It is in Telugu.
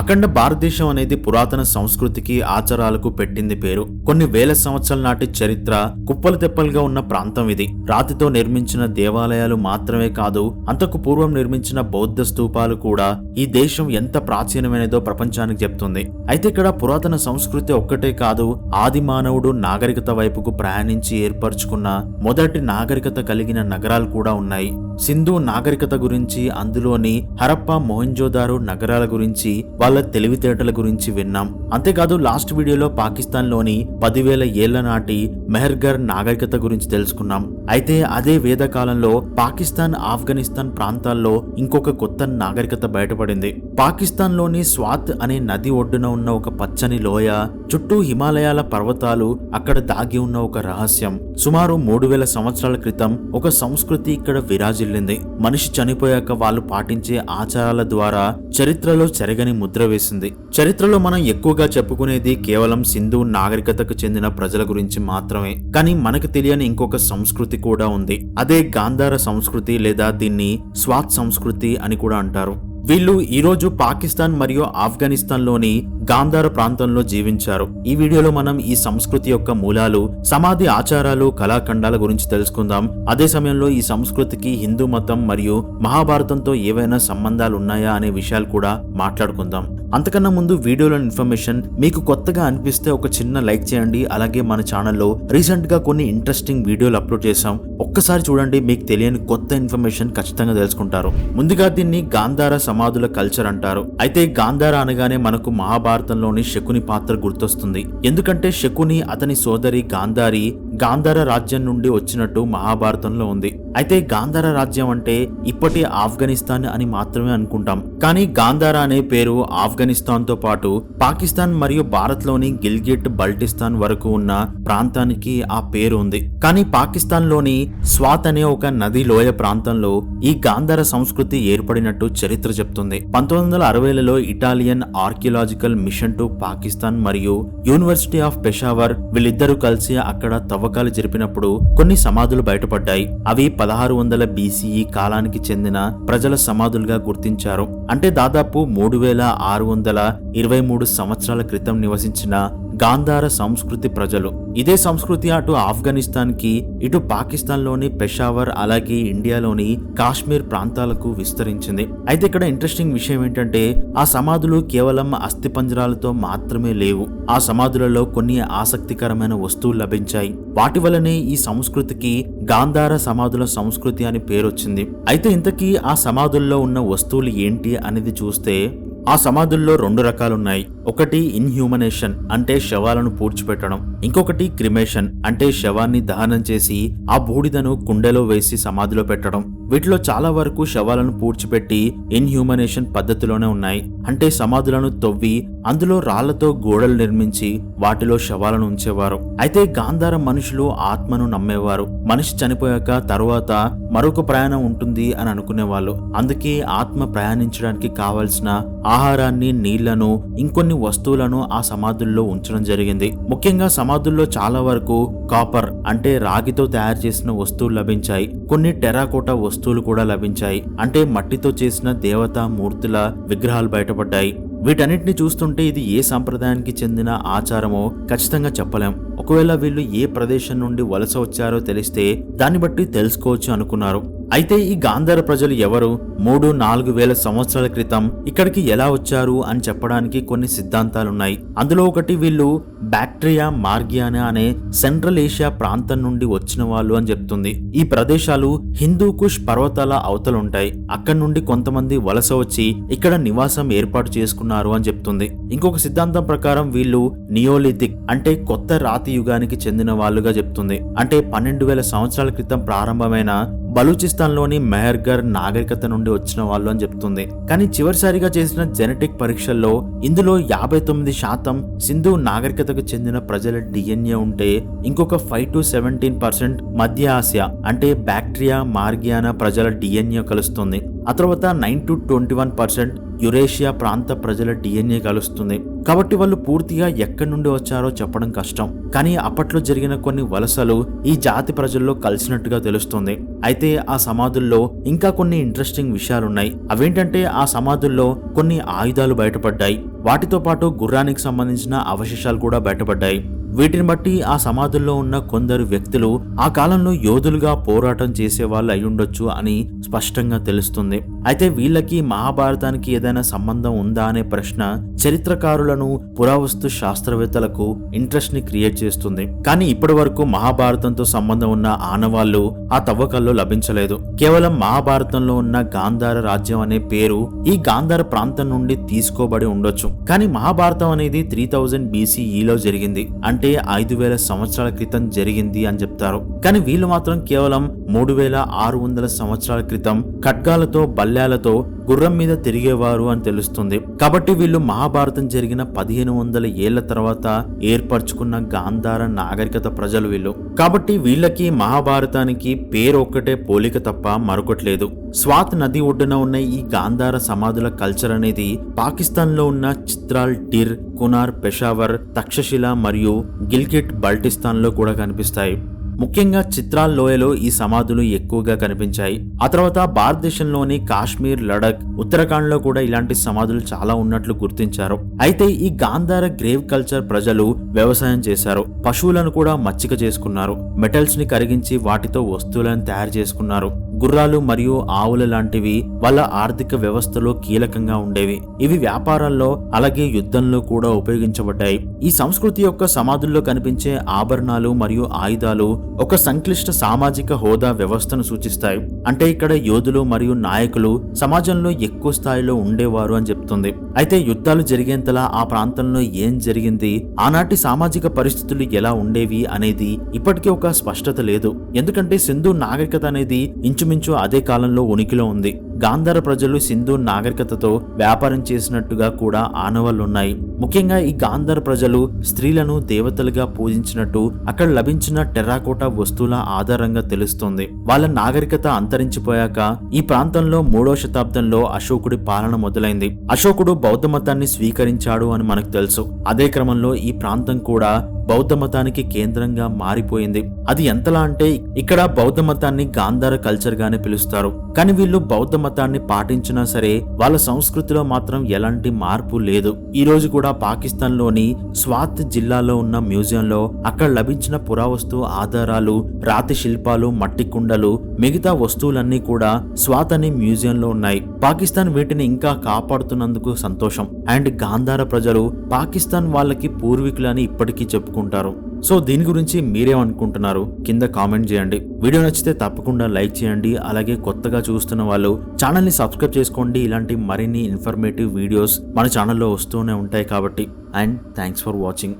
అఖండ భారతదేశం అనేది పురాతన సంస్కృతికి ఆచారాలకు పెట్టింది పేరు. కొన్ని వేల సంవత్సరాల నాటి చరిత్ర కుప్పలు తెప్పలుగా ఉన్న ప్రాంతం ఇది. రాతితో నిర్మించిన దేవాలయాలు మాత్రమే కాదు అంతకు పూర్వం నిర్మించిన బౌద్ధ స్తూపాలు కూడా ఈ దేశం ఎంత ప్రాచీనమైనదో ప్రపంచానికి చెప్తుంది. అయితే ఇక్కడ పురాతన సంస్కృతి ఒక్కటే కాదు ఆది మానవుడు నాగరికత వైపుకు ప్రయాణించి ఏర్పరచుకున్న మొదటి నాగరికత కలిగిన నగరాలు కూడా ఉన్నాయి. సింధు నాగరికత గురించి అందులోని హరప్ప మొహంజోదారో నగరాల గురించి వాళ్ళ తెలివితేటల గురించి విన్నాం. అంతేకాదు లాస్ట్ వీడియోలో పాకిస్తాన్లోని పదివేల ఏళ్ళ నాటి మెహర్గర్ నాగరికత గురించి తెలుసుకున్నాం. అయితే అదే వేద కాలంలో పాకిస్తాన్ ఆఫ్ఘనిస్తాన్ ప్రాంతాల్లో ఇంకొక కొత్త నాగరికత బయటపడింది. పాకిస్తాన్లోని స్వాత్ అనే నది ఒడ్డున ఉన్న ఒక పచ్చని లోయ చుట్టూ హిమాలయాల పర్వతాలు అక్కడ దాగి ఉన్న ఒక రహస్యం. సుమారు మూడు వేల సంవత్సరాల క్రితం ఒక సంస్కృతి ఇక్కడ విరాజిల్లింది. మనిషి చనిపోయాక వాళ్ళు పాటించే ఆచారాల ద్వారా చరిత్రలో చెరగని ముద్ర వేసింది. చరిత్రలో మనం ఎక్కువగా చెప్పుకునేది కేవలం సింధు నాగరికతకు చెందిన ప్రజల గురించి మాత్రమే. కానీ మనకు తెలియని ఇంకొక సంస్కృతి కూడా ఉంది. అదే గాంధార సంస్కృతి లేదా దీన్ని స్వాత్ సంస్కృతి అని కూడా అంటారు. వీళ్ళు ఈరోజు పాకిస్తాన్ మరియు ఆఫ్ఘనిస్తాన్లోని గాంధార ప్రాంతంలో జీవించారు. ఈ వీడియోలో మనం ఈ సంస్కృతి యొక్క మూలాలు సమాధి ఆచారాలు కళాఖండాల గురించి తెలుసుకుందాం. అదే సమయంలో ఈ సంస్కృతికి హిందూ మతం మరియు మహాభారతంతో ఏవైనా సంబంధాలు ఉన్నాయా అనే విషయాలు కూడా మాట్లాడుకుందాం. అంతకన్నా ముందు వీడియోలో ఇన్ఫర్మేషన్ మీకు కొత్తగా అనిపిస్తే ఒక చిన్న లైక్ చేయండి. అలాగే మన ఛానల్లో రీసెంట్గా కొన్ని ఇంట్రెస్టింగ్ వీడియోలు అప్లోడ్ చేశాం. ఒక్కసారి చూడండి మీకు తెలియని కొత్త ఇన్ఫర్మేషన్ ఖచ్చితంగా తెలుసుకుంటారు. ముందుగా దీన్ని గాంధార సమాధుల కల్చర్ అంటారు. అయితే గాంధార అనగానే మనకు మహాభారతంలోని శకుని పాత్ర గుర్తొస్తుంది. ఎందుకంటే శకుని అతని సోదరి గాంధారి గాంధార రాజ్యం నుండి వచ్చినట్టు మహాభారతంలో ఉంది. అయితే గాంధార రాజ్యం అంటే ఇప్పటి ఆఫ్ఘనిస్తాన్ అని మాత్రమే అనుకుంటాం. కానీ గాంధార అనే పేరు ఆఫ్ఘనిస్తాన్తో పాటు పాకిస్తాన్ మరియు భారత్లోని గిల్గిట్ బల్టిస్తాన్ వరకు ఉన్న ప్రాంతానికి ఆ పేరు ఉంది. కానీ పాకిస్తాన్లోని స్వాత్ అనే ఒక నది లోయ ప్రాంతంలో ఈ గాంధార సంస్కృతి ఏర్పడినట్టు చరిత్ర చెప్తుంది. పంతొమ్మిది వందల అరవైలలో Italian archaeological mission to Pakistan మరియు యూనివర్సిటీ ఆఫ్ పెషావర్ వీళ్ళిద్దరూ కలిసి అక్కడ తవ్వకాలు జరిపినప్పుడు కొన్ని సమాధులు బయటపడ్డాయి. అవి పదహారు వందల బీసీఈ కాలానికి చెందిన ప్రజల సమాధులుగా గుర్తించారు. అంటే దాదాపు మూడు వేల ఆరు వందల ఇరవై మూడు సంవత్సరాల క్రితం నివసించిన గాంధార సంస్కృతి ప్రజలు. ఇదే సంస్కృతి అటు ఆఫ్ఘనిస్తాన్కి ఇటు పాకిస్తాన్లోని పెషావర్ అలాగే ఇండియాలోని కాశ్మీర్ ప్రాంతాలకు విస్తరించింది. అయితే ఇక్కడ ఇంట్రెస్టింగ్ విషయం ఏంటంటే ఆ సమాధులు కేవలం అస్థిపంజరాలతో మాత్రమే లేవు. ఆ సమాధులలో కొన్ని ఆసక్తికరమైన వస్తువులు లభించాయి. వాటి వల్లనే ఈ సంస్కృతికి గాంధార సమాధుల సంస్కృతి అని పేరొచ్చింది. అయితే ఇంతకీ ఆ సమాధుల్లో ఉన్న వస్తువులు ఏంటి అనేది చూస్తే ఆ సమాధుల్లో రెండు రకాలున్నాయి. ఒకటి ఇన్హ్యూమనేషన్ అంటే శవాలను పూడ్చిపెట్టడం. ఇంకొకటి క్రిమేషన్ అంటే శవాన్ని దహనం చేసి ఆ బూడిదను కుండెలో వేసి సమాధిలో పెట్టడం. వీటిలో చాలా వరకు శవాలను పూడ్చిపెట్టి ఇన్హ్యూమనేషన్ పద్ధతిలోనే ఉన్నాయి. అంటే సమాధులను తవ్వి అందులో రాళ్ళతో గోడలు నిర్మించి వాటిలో శవాలను ఉంచేవారు. అయితే గాంధార మనుషులు ఆత్మను నమ్మేవారు. మనిషి చనిపోయాక తరువాత మరొక ప్రయాణం ఉంటుంది అని అనుకునేవాళ్ళు. అందుకే ఆత్మ ప్రయాణించడానికి కావలసిన ఆహారాన్ని నీళ్ళను ఇంకొన్ని వస్తువులను ఆ సమాధుల్లో ఉంచడం జరిగింది. ముఖ్యంగా సమాధుల్లో చాలా వరకు కాపర్ అంటే రాగితో తయారు చేసిన వస్తువులు లభించాయి. కొన్ని టెరాకోటా వస్తువులు వస్తువులు కూడా లభించాయి. అంటే మట్టితో చేసిన దేవతా మూర్తుల విగ్రహాలు బయటపడ్డాయి. వీటన్నిటిని చూస్తుంటే ఇది ఏ సంప్రదాయానికి చెందిన ఆచారమో ఖచ్చితంగా చెప్పలేం. ఒకవేళ వీళ్ళు ఏ ప్రదేశం నుండి వలస వచ్చారో తెలిస్తే దాన్ని బట్టి తెలుసుకోవచ్చు అనుకున్నారు. అయితే ఈ గాంధార ప్రజలు ఎవరు? మూడు నాలుగు వేల సంవత్సరాల క్రితం ఇక్కడికి ఎలా వచ్చారు అని చెప్పడానికి కొన్ని సిద్ధాంతాలున్నాయి. అందులో ఒకటి వీళ్ళు బ్యాక్టీరియా మార్గియానా అనే సెంట్రల్ ఏషియా ప్రాంతం నుండి వచ్చిన వాళ్ళు అని చెప్తుంది. ఈ ప్రదేశాలు హిందూ కుష్ పర్వతాల అవతలు ఉంటాయి అక్కడి నుండి కొంతమంది వలస వచ్చి ఇక్కడ నివాసం ఏర్పాటు చేసుకున్నారు అని చెప్తుంది. ఇంకొక సిద్ధాంతం ప్రకారం వీళ్ళు నియోలిథిక్ అంటే కొత్త రాతి యుగానికి చెందిన వాళ్ళుగా చెప్తుంది. అంటే పన్నెండు వేల సంవత్సరాల క్రితం ప్రారంభమైన బలూచిస్తాన్లోని మెహర్గర్ నాగరికత నుండి వచ్చిన వాళ్ళు అని చెప్తుంది. కానీ చివరిసారిగా చేసిన జెనెటిక్ పరీక్షల్లో ఇందులో యాభై తొమ్మిది శాతం సింధు నాగరికతకు చెందిన ప్రజల డిఎన్ఏ ఉంటే ఇంకొక ఫైవ్ టు సెవెంటీన్ పర్సెంట్ మధ్య ఆసియా అంటే బ్యాక్టీరియా మార్గియానా ప్రజల డిఎన్ఏ కలుస్తుంది. ఆ తర్వాత nine to twenty one percent Eurasia ప్రాంత ప్రజల డిఎన్ఏ కలుస్తుంది. కాబట్టి వాళ్ళు పూర్తిగా ఎక్కడి నుండి వచ్చారో చెప్పడం కష్టం. కానీ అప్పట్లో జరిగిన కొన్ని వలసలు ఈ జాతి ప్రజల్లో కలిసినట్టుగా తెలుస్తుంది. అయితే ఆ సమాధుల్లో ఇంకా కొన్ని ఇంట్రెస్టింగ్ విషయాలున్నాయి. అవేంటంటే ఆ సమాధుల్లో కొన్ని ఆయుధాలు బయటపడ్డాయి. వాటితో పాటు గుర్రానికి సంబంధించిన అవశేషాలు కూడా బయటపడ్డాయి. వీటిని బట్టి ఆ సమాధుల్లో ఉన్న కొందరు వ్యక్తులు ఆ కాలంలో యోధులుగా పోరాటం చేసే వాళ్ళు అయ్యుండొచ్చు అని స్పష్టంగా తెలుస్తుంది. అయితే వీళ్ళకి మహాభారతానికి ఏదైనా సంబంధం ఉందా అనే ప్రశ్న చరిత్రకారులను పురావస్తు శాస్త్రవేత్తలకు ఇంట్రెస్ట్ని క్రియేట్ చేస్తుంది. కానీ ఇప్పటి వరకు మహాభారతంతో సంబంధం ఉన్న ఆనవాళ్ళు ఆ తవ్వకాల్లో లభించలేదు. కేవలం మహాభారతంలో ఉన్న గాంధార రాజ్యం అనే పేరు ఈ గాంధార ప్రాంతం నుండి తీసుకోబడి ఉండొచ్చు. కానీ మహాభారతం అనేది త్రీ థౌజండ్ బీసీఈలో జరిగింది. అంటే ఐదు వేల సంవత్సరాల క్రితం జరిగింది అని చెప్తారు. కానీ వీళ్ళు మాత్రం కేవలం మూడు వేల ఆరు వందల సంవత్సరాల క్రితం ఖడ్గాలతో బల్యాలతో గుర్రం మీద తిరిగేవారు అని తెలుస్తుంది. కాబట్టి వీళ్ళు మహాభారతం జరిగిన పదిహేను వందల ఏళ్ళ తర్వాత ఏర్పరచుకున్న గాంధార నాగరికత ప్రజలు వీళ్ళు. కాబట్టి వీళ్ళకి మహాభారతానికి పేరు ఒక్కటే పోలిక తప్ప మరొకట్లేదు స్వాత్ నది ఒడ్డున ఉన్న ఈ గాంధార సమాధుల కల్చర్ అనేది పాకిస్తాన్లో ఉన్న చిత్రాల్ డిర్ కునార్ పెషావర్ తక్షశిల మరియు గిల్గిట్ బల్టిస్తాన్లో కూడా కనిపిస్తాయి. ముఖ్యంగా చిత్రాల్ లోయలో ఈ సమాధులు ఎక్కువగా కనిపించాయి. ఆ తర్వాత భారతదేశంలోని కాశ్మీర్ లడక్ ఉత్తరాఖండ్లో కూడా ఇలాంటి సమాధులు చాలా ఉన్నట్లు గుర్తించారు. అయితే ఈ గాంధార గ్రేవ్ కల్చర్ ప్రజలు వ్యవసాయం చేశారు. పశువులను కూడా మచ్చిక చేసుకున్నారు. మెటల్స్ని కరిగించి వాటితో వస్తువులను తయారు చేసుకున్నారు. గుర్రాలు మరియు ఆవుల లాంటివి వాళ్ళ ఆర్థిక వ్యవస్థలో కీలకంగా ఉండేవి. ఇవి వ్యాపారాల్లో అలాగే యుద్ధంలో కూడా ఉపయోగించబడ్డాయి. ఈ సంస్కృతి యొక్క సమాధుల్లో కనిపించే ఆభరణాలు మరియు ఆయుధాలు ఒక సంక్లిష్ట సామాజిక హోదా వ్యవస్థను సూచిస్తాయి. అంటే ఇక్కడ యోధులు మరియు నాయకులు సమాజంలో ఎక్కువ స్థాయిలో ఉండేవారు అని చెప్తుంది. అయితే యుద్ధాలు జరిగేంతలా ఆ ప్రాంతంలో ఏం జరిగింది? ఆనాటి సామాజిక పరిస్థితులు ఎలా ఉండేవి అనేది ఇప్పటికీ ఒక స్పష్టత లేదు. ఎందుకంటే సింధు నాగరికత అనేది ఇంచుమించు అదే కాలంలో ఉనికిలో ఉంది. గాంధార ప్రజలు సింధు నాగరికతతో వ్యాపారం చేసినట్టుగా కూడా ఆనవాళ్ళున్నాయి ముఖ్యంగా ఈ గాంధార ప్రజలు స్త్రీలను దేవతలుగా పూజించినట్టు అక్కడ లభించిన టెర్రాకోటా వస్తువుల ఆధారంగా తెలుస్తుంది. వాళ్ళ నాగరికత అంతరించిపోయాక ఈ ప్రాంతంలో మూడో శతాబ్దంలో అశోకుడి పాలన మొదలైంది. అశోకుడు బౌద్ధ మతాన్ని స్వీకరించాడు అని మనకు తెలుసు. అదే క్రమంలో ఈ ప్రాంతం కూడా బౌద్ధ మతానికి కేంద్రంగా మారిపోయింది. అది ఎంతలా అంటే ఇక్కడ బౌద్ధ మతాన్ని గాంధార కల్చర్ గానే పిలుస్తారు. కానీ వీళ్ళు బౌద్ధ మతాన్ని పాటించినా సరే వాళ్ళ సంస్కృతిలో మాత్రం ఎలాంటి మార్పు లేదు. ఈ రోజు కూడా పాకిస్తాన్లోని స్వాత్ జిల్లాలో ఉన్న మ్యూజియంలో అక్కడ లభించిన పురావస్తు ఆధారాలు రాతి శిల్పాలు మట్టి కుండలు మిగతా వస్తువులన్నీ కూడా స్వాత్ అనే మ్యూజియంలో ఉన్నాయి. పాకిస్తాన్ వీటిని ఇంకా కాపాడుతున్నందుకు సంతోషం. అండ్ గాంధార ప్రజలు పాకిస్తాన్ వాళ్ళకి పూర్వీకులని ఇప్పటికీ చెప్పుకుంటారు. సో దీని గురించి మీరేమనుకుంటున్నారు? కింద కామెంట్ చేయండి. వీడియో నచ్చితే తప్పకుండా లైక్ చేయండి. అలాగే కొత్తగా చూస్తున్న వాళ్ళు ఛానల్ని సబ్స్క్రైబ్ చేసుకోండి. ఇలాంటి మరిన్ని ఇన్ఫర్మేటివ్ వీడియోస్ మన ఛానల్లో వస్తూనే ఉంటాయి కాబట్టి. And thanks for watching.